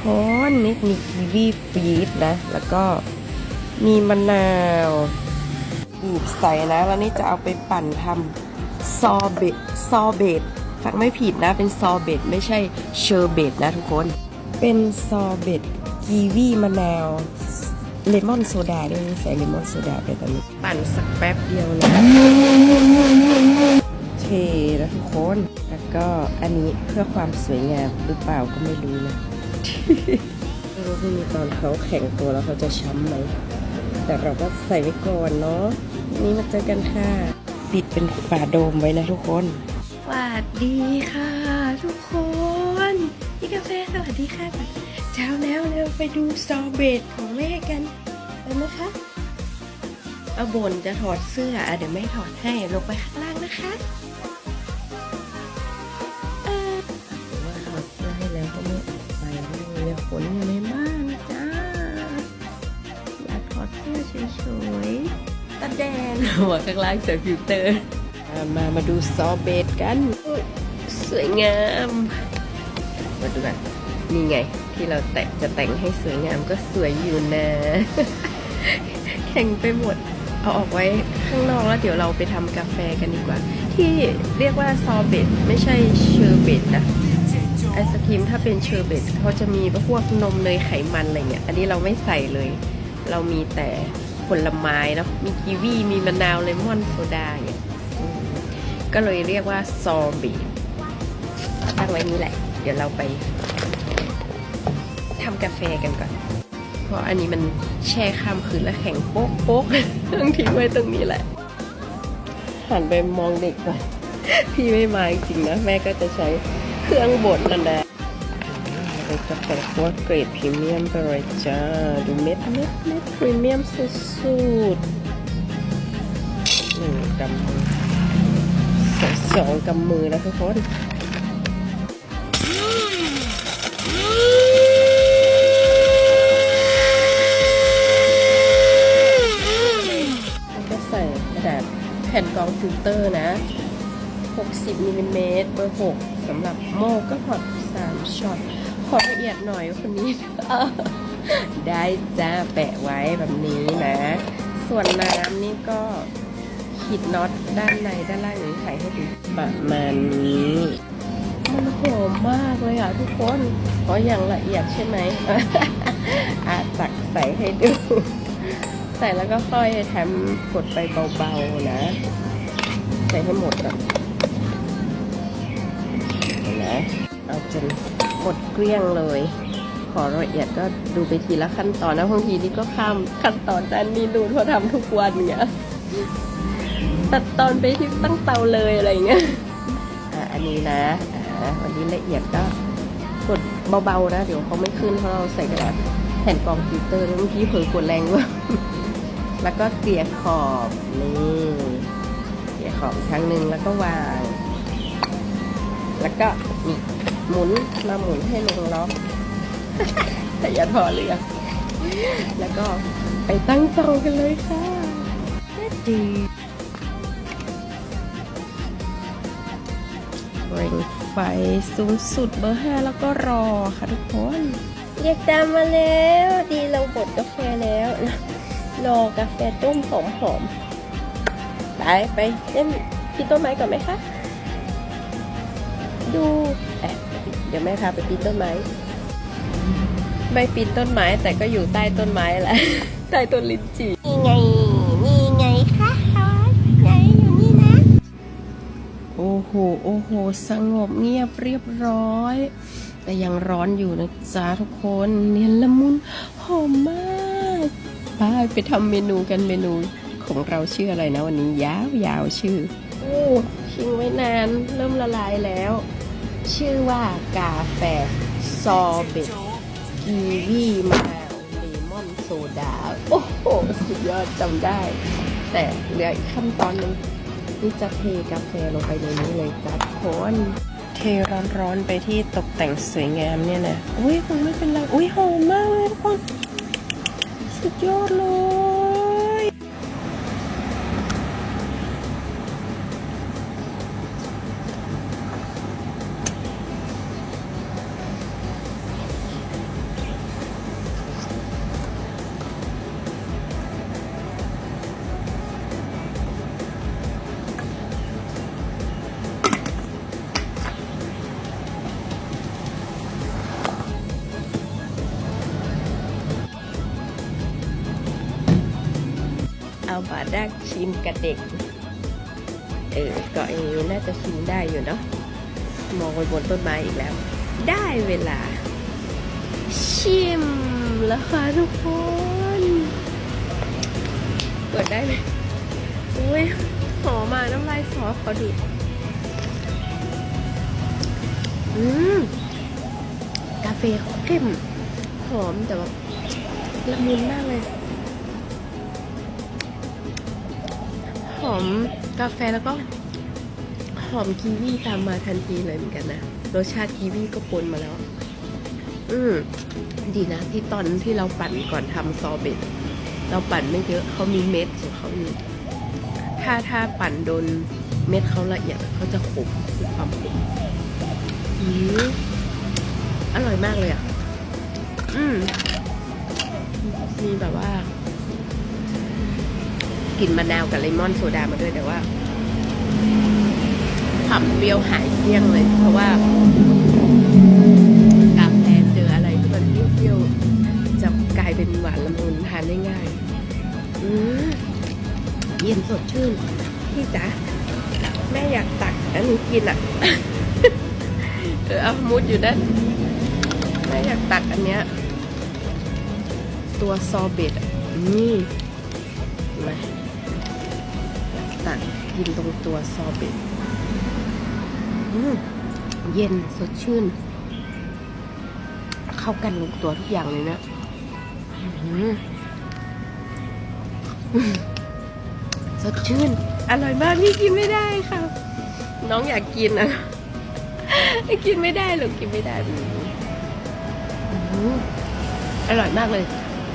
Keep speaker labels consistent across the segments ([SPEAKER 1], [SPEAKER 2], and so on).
[SPEAKER 1] คนนี่มีกีวีฟีดนะ แล้วก็มีมะนาวบีบใส่นะ แล้วนี่จะเอาไปปั่นทำซอเบตซอเบตฟังไม่ผิดนะ เป็นซอเบตไม่ใช่เชอร์เบตนะทุกคน เป็นซอเบตกีวีมะนาวเลมอนโซดาด้วยใส่เลมอนโซดาไปตอนนี้ปั่นสักแป๊บเดียวนะเทนะทุกคน แล้วก็อันนี้เพื่อความสวยงามหรือเปล่าก็ไม่รู้นะ ไม่รู้พรุ่งนี้ตอนเขาแข็งตัวแล้วเขาจะช้ำไหม แต่เราก็ใส่ไว้ก่อนเนาะวันนี้มาเจอกันค่ะ ปิดเป็นฝาโดมไว้นะทุกคน สวัสดีค่ะ ทุกคนพี่กาแฟสวัสดีค่ะเช้าแล้วเร็วไปดูซอเบตของแม่กันไปไหมคะเอาบนจะถอดเสื้ออะเดี๋ยวไม่ถอดให้ลงไปข้างล่างนะคะ นอยู่ในบ้านจ้า อยากถอดเสื้อเฉยๆตาแดงหัวข้างล่างใส่ฟิลเตอร์ มามาดูซอเบตกัน สวยงาม มาดูกันนี่ไง ที่เราแต่งจะแต่งให้สวยงามก็สวยอยู่นะ แข่งไปหมด เอาออกไว้ข้างนอกแล้วเดี๋ยวเราไปทำกาแฟกันดีกว่า ที่เรียกว่าซอเบตไม่ใช่เชอร์เบตนะ ไอศครีมถ้าเป็นเชอร์เบตเขาจะมีพวกนมเนยไขมันอะไรเงี้ย อันนี้เราไม่ใส่เลย เรามีแต่ผลไม้นะมีกีวีมีมะนาวเลมอนโซดาอย่างเงี้ยก็เลยเรียกว่าซอเบตตั้งไว้นี้แหละ เดี๋ยวเราไปทำกาแฟกันก่อน เพราะอันนี้มันแช่ข้ามคืนแล้วแข็งโป๊กโป๊กต้องทิ้งไว้ตรงนี้แหละ หันไปมองเด็กก่อน พี่ไม่มาจริงนะ แม่ก็จะใช้ เครื่องบดนั่นแหละเป็นกาแฟโคตรเกรดพรีเมียมไปเลยจ้า ดูเม็ดเม็ดเม็ดพรีเมียมสุดๆหนึ่งกำมือสองสองกำมือแล้วทุกคนแล้วก็ใส่กระดาษแผ่นกรองฟิลเตอร์นะ 60มิลลิเมตรเบอร์6 สำหรับโมก็พอด3ช็อต ขอละเอียดหน่อยคนนี้ ได้จ้าแปะไว้แบบนี้นะ ส่วนน้ำนี่ก็ขีดน็อตด้านในด้านล่างนี้ใส่ให้ดูประมาณนี้มันหอมมากเลยอะทุกคนเพราะอย่างละเอียดใช่ไหมอาตักใส่ให้ดู ใส่แล้วก็ค่อยทำกดไปเบาๆนะ ใส่ให้หมดก่อน เอาจนหมดเกลี้ยงเลย ขอละเอียดก็ดูไปทีละขั้นตอนนะบางทีนี่ก็ข้ามขั้นตอนด้านนี้ดูเพราทำทุกวันเนี้ยตัดตอนไปที่ตั้งเตาเลยอะไรเงี้ยอะอันนี้นะอ่าวันนี้ละเอียดก็กดเบาๆนะ เดี๋ยวเขาไม่ขึ้นเพราะเราใส่กระดาษแผ่นกรองฟิลเตอร์แล้วเมื่อกี้เผลอกดแรงว่าแล้วก็เกลี่ยขอบนี่เกลี่ยขอบอีกครั้งหนึ่งแล้วก็วาง แล้วก็นี่ หมุนมาหมุนให้ลงล็อกแต่อย่าถอดเลยอแล้วก็ไปตั้งเตากันเลยค่ะดีเร่งไฟสูงสุดเบอร์ห้าแล้วก็รอค่ะทุกคนเรียกตามมาแล้ว ดีเราบดกาแฟแล้วรอกาแฟต้มหอมหอมๆไปไปเล่นพี่ต้นไม้ก่อนไหมคะ ดู ดี๋ยวแม่พาไปปีนต้นไม้ไม่ปีนต้นไม้แต่ก็อยู่ใต้ต้นไม้แหละใต้ต้นลิ้นจี่นี่ไงนี่ไงคะไงอยู่นี่นะ โอ้โหโอ้โหสงบเงียบเรียบร้อย แต่ยังร้อนอยู่นะจ๊ะทุกคนเนียนละมุนหอมมากไปไปทำเมนูกันเมนูของเราชื่ออะไรนะวันนี้ยาวยาวๆชื่อโอ้ชิงไว้นานเริ่มละลายแล้ว ชื่อว่ากาแฟซอเบตกีวีมาวเลมอนโซดา โอ้โห สุดยอดจำได้ แต่เหลืออีกขั้นตอนหนึงนี่จะเทกาแฟลงไปในนี้เลยจ้ะทุกคนเทร้อนๆไปที่ตกแต่งสวยงามเนี่ยนะ อุ้ยคงไม่เป็นไร อุ้ยหอมมากเลยทุกคน สุดยอดเลย บาทได้ชิมกับเด็ก เออก็เองน่าจะชิมได้อยู่เนาะ มองไปบนต้นไม้อีกแล้ว ได้เวลา ชิมแล้วค่ะทุกคนเปิดได้ไหมอุ้ยหอมมาน้ำลายสอขอดูอืมกาแฟเข้มหอมแต่ว่าละมุนมากเลย อมกาแฟแล้วก็หอมกีวีตามมาทันทีเลยเหมือนกันนะรสชาติกีวีก็ปนมาแล้ว อืมดีนะที่ตอนที่เราปั่นก่อนทำซอเบตเราปั่นไม่เยอะเขามีเม็ดของเขาอยู่ถ้าถ้าปั่นโดนเม็ดเขาละเอียดเขาจะขมมีความขมอืมอร่อยมากเลยอะ อืมมีแบบว่า กลิ่นมะนาวกับเลมอนโซดามาด้วยแต่ว่าความเปรี้ยวหายเกลี้ยงเลย เพราะว่ากาแฟเจออะไรที่มันเปรี้ยวๆจะกลายเป็นหวานละมุนทานได้ง่ายอืมเย็นสดชื่นพี่จ๋าแม่อยากตักอันนี้กินอะเออเอามุดอยู่นั่นแม่อยากตักอันเนี้ยตัวซอเบตอะนี่มา ตักกินตรงตัวซอเบตเย็นสดชื่น เข้ากันลงตัวทุกอย่างเลยนะสดชื่น อร่อยมากพี่กินไม่ได้ค่ะ น้องอยากกินอะกินไม่ได้หรอกกินไม่ได้อร่อยมากเลย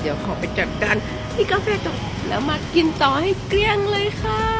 [SPEAKER 1] เดี๋ยวขอไปจัดการที่กาแฟก่อนแล้วมากินต่อให้เกลี้ยงเลยค่ะ